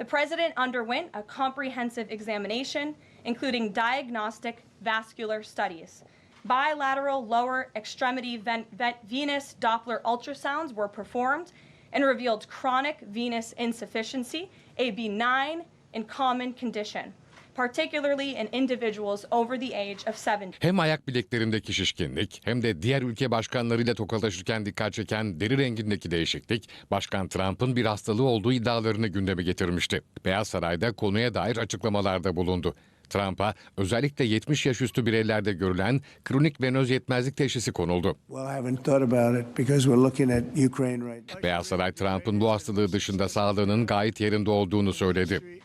The president underwent a comprehensive examination, including diagnostic vascular studies. Bilateral lower extremity ven- ven- venous Doppler ultrasounds were performed and revealed chronic venous insufficiency, a benign and common condition, particularly in individuals over the age of 70. Hem ayak bileklerindeki şişkinlik hem de diğer ülke başkanlarıyla tokalaşırken dikkat çeken deri rengindeki değişiklik, Başkan Trump'ın bir hastalığı olduğu iddialarını gündeme getirmişti. Beyaz Saray'da konuya dair açıklamalarda bulundu. Trump'a özellikle 70 yaş üstü bireylerde görülen kronik venöz yetmezlik teşhisi konuldu. Well, I haven't thought about it because we're looking at Ukraine right now. Beyaz Saray Trump'ın bu hastalığı dışında sağlığının gayet yerinde olduğunu söyledi.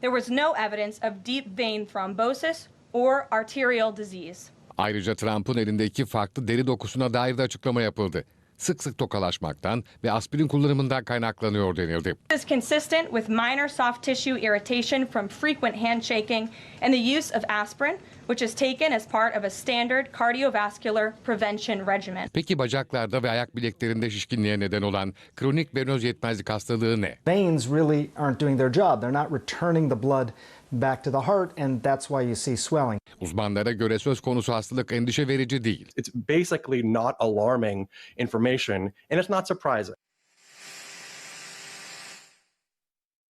There was no evidence of deep vein thrombosis or arterial disease. Ayrıca Trump'ın elindeki farklı deri dokusuna dair de açıklama yapıldı. Sık sık tokalaşmaktan ve aspirin kullanımından kaynaklanıyor denildi. This is consistent with minor soft tissue irritation from frequent handshaking and the use of aspirin, which is taken as part of a standard cardiovascular prevention regimen. Peki bacaklarda ve ayak bileklerinde şişkinliğe neden olan kronik venöz yetmezlik hastalığı ne? veins really aren't doing their job. They're not returning the blood back to the heart, and that's why you see swelling. Uzmanlara göre söz konusu hastalık endişe verici değil. It's basically not alarming information, and it's not surprising.